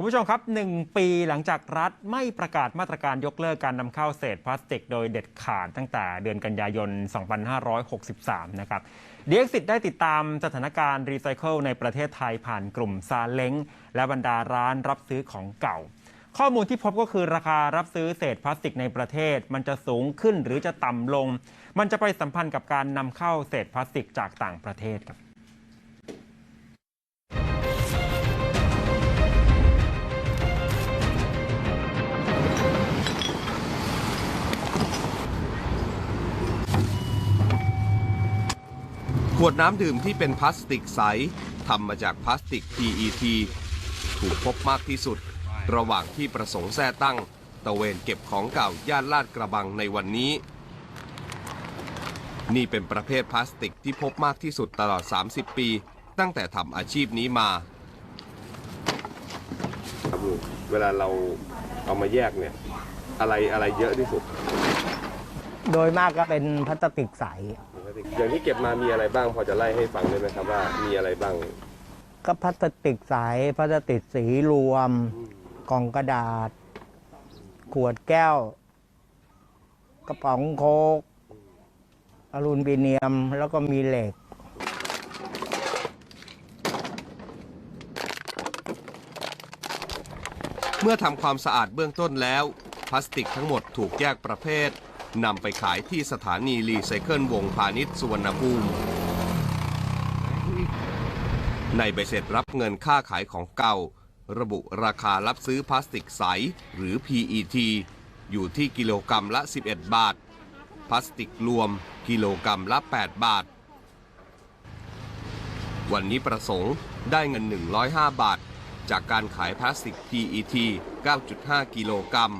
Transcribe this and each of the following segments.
คุณผู้ชมครับ 1 ปีหลังจากรัฐไม่ประกาศมาตรการยกเลิกการนำเข้าเศษพลาสติกโดยเด็ดขาดตั้งแต่เดือนกันยายน 2563 นะครับดีเอ็กซิได้ติดตามสถานการณ์รีไซเคิลในประเทศไทยผ่านกลุ่มซาเล้งและบรรดาร้านรับซื้อของเก่า ข้อมูลที่พบก็คือราคารับซื้อเศษพลาสติกในประเทศ มันจะสูงขึ้นหรือจะต่ำลง มันจะไปสัมพันธ์กับการนำเข้าเศษพลาสติกจากต่างประเทศครับ ขวดน้ำดื่มที่เป็นพลาสติกใสทำมาจากพลาสติก PET ถูกพบมากที่สุด ระหว่างที่ประสงค์แท้ตั้ง ตะเวนเก็บของเก่าย่านลาดกระบังในวันนี้ นี่เป็นประเภทพลาสติกที่พบมากที่สุดตลอด 30 ปี ตั้งแต่ทำอาชีพนี้มา เวลาเราเอามาแยกเนี่ย อะไรอะไรเยอะที่สุด โดยมากก็เป็นพลาสติกใส อย่างที่เก็บมามีอะไรบ้าง พอจะไล่ให้ฟังได้ไหมครับว่ามีอะไรบ้าง ก็พลาสติกใสพลาสติกสีรวมกล่องกระดาษ ขวดแก้ว กระป๋องโคกอลูมิเนียมแล้วก็มีเหล็กเมื่อทำความสะอาดเบื้องต้นแล้ว พลาสติกทั้งหมดถูกแยกประเภท นำไปขายที่สถานีรีไซเคิลวงพาณิชย์สุวรรณภูมิ ในใบเสร็จรับเงินค่าขายของเก่า ระบุราคารับซื้อพลาสติกใส หรือ PET อยู่ที่กิโลกรรัมละ 11 บาท พลาสติกรวมกิโลกรรัมละ 8 บาท วันนี้ประสงค์ได้เงิน 105 บาท จากการขายพลาสติก PET 9.5 กิโลกรัม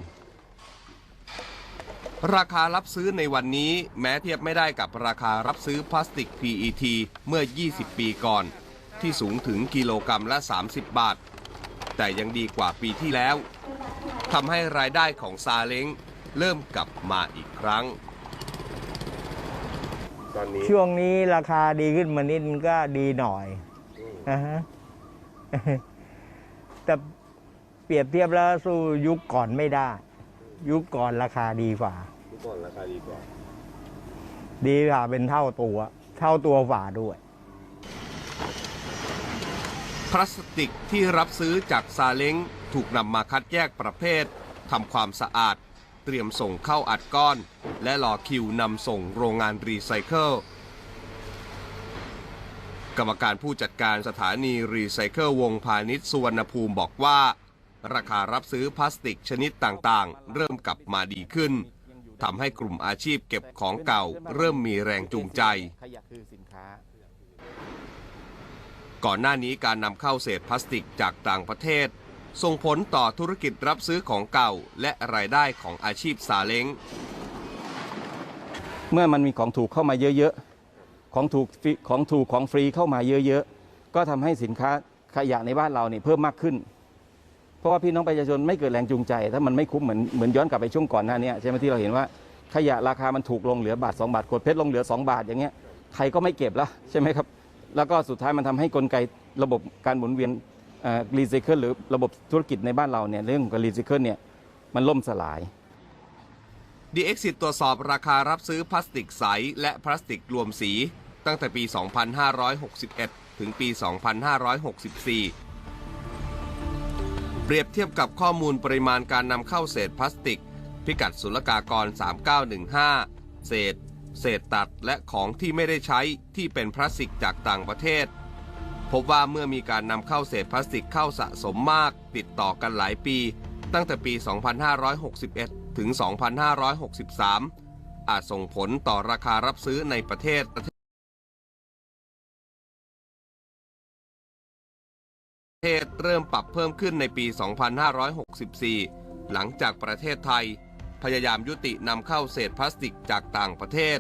ราคารับซื้อในวันนี้แม้เทียบไม่ได้กับราคารับซื้อพลาสติก PET เมื่อ 20 ปีก่อน ที่สูงถึงกิโลกรรัมละ 30 บาท แต่ยังดีกว่าปีที่แล้วทำให้รายได้ของซาเล้งเริ่มกลับมาอีกครั้ง ตอนนี้ช่วงนี้ราคาดีขึ้นมานิดนึงก็ดีหน่อยนะฮะแต่เปรียบเทียบแล้วสู้ยุคก่อนไม่ได้ ยุคก่อนราคาดีกว่าทุกคนราคาดีกว่า ดีกว่าเป็นเท่าตัว เท่าตัวฝ่าด้วย พลาสติกที่รับซื้อจากซาเล้งถูกนำมาคัดแยกประเภททำความสะอาด เตรียมส่งเข้าอัดก้อน และรอคิวนำส่งโรงงานรีไซเคิลกรรมการผู้จัดการสถานีรีไซเคิลวงพาณิชย์สุวรรณภูมิบอกว่า ราคารับซื้อพลาสติกชนิดต่างๆ เริ่มกลับมาดีขึ้นทำให้กลุ่มอาชีพเก็บของเก่า เริ่มมีแรงจูงใจ ก่อนหน้านี้การนำเข้าเศษพลาสติกจากต่างประเทศ ส่งผลต่อธุรกิจรับซื้อของเก่าและรายได้ของอาชีพซาเล้งเมื่อมันมีของถูกเข้ามาเยอะๆ ของถูกของถูกของฟรีเข้ามาเยอะๆ ก็ทำให้สินค้าขยะในบ้านเราเนี่ยเพิ่มมากขึ้น เพราะว่าพี่น้องประชาชนไม่เกิดแรงจูงใจ ถ้ามันไม่คุ้มเหมือนเหมือนย้อนกลับไปช่วงก่อนหน้านี้ใช่ไหมที่เราเห็นว่าขยะราคามันถูกลงเหลือบาท 2 บาทขวดเพชรลงเหลือ 2 บาทอย่างเงี้ยใครก็ไม่เก็บแล้วใช่ไหมครับ แล้วก็สุดท้ายมันทำให้กลไกระบบการหมุนเวียนรีไซเคิลหรือระบบธุรกิจในบ้านเราเนี่ยเรื่องของการรีไซเคิลเนี่ยมันล่มสลายดีเอ็กซิตตรวจสอบราคารับซื้อพลาสติกใส และพลาสติกรวมสี ตั้งแต่ปี 2561 ถึงปี 2564 เปรียบเทียบกับข้อมูลปริมาณการนำเข้าเศษพลาสติก พิกัดศุลกากร 3915 เศษ เศษตัดและของที่ไม่ได้ใช้ที่เป็นพลาสติกจากต่างประเทศ พบว่าเมื่อมีการนำเข้าเศษพลาสติกเข้าสะสมมาก ติดต่อกันหลายปี ตั้งแต่ปี 2561 ถึง 2563 อาจส่งผลต่อราคารับซื้อในประเทศ เทศเริ่มปรับเพิ่มขึ้นในปี 2564 หลังจากประเทศไทย พยายามยุตินำเข้าเศษพลาสติกจากต่างประเทศ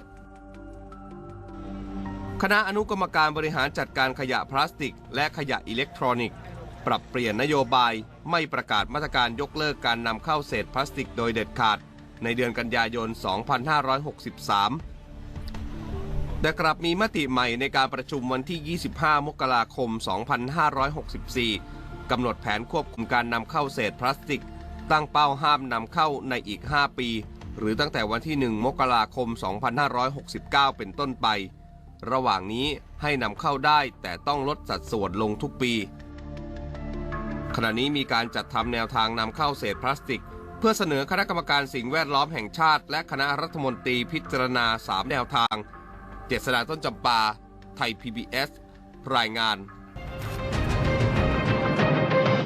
คณะอนุกรรมการบริหารจัดการขยะพลาสติก และขยะอิเล็กทรอนิกส์ ปรับเปลี่ยนนโยบายไม่ประกาศมาตรการยกเลิกการนำเข้าเศษพลาสติกโดยเด็ดขาด ในเดือนกันยายน 2563 แต่กลับมีมติใหม่ในการประชุมวันที่ 25 มกราคม 2564 กำหนดแผนควบคุมการนำเข้าเศษพลาสติก ตั้งเป้าห้ามนำเข้าในอีก 5 ปี หรือตั้งแต่วันที่ 1 มกราคม 2569 เป็นต้นไป ระหว่างนี้ให้นำเข้าได้แต่ต้องลดสัดส่วนลงทุกปี ขณะนี้มีการจัดทำแนวทางนำเข้าเศษพลาสติก เพื่อเสนอคณะกรรมการสิ่งแวดล้อมแห่งชาติ และคณะรัฐมนตรีพิจารณา 3 แนวทาง เจษดาต้นจำปา ไทย PBS รายงาน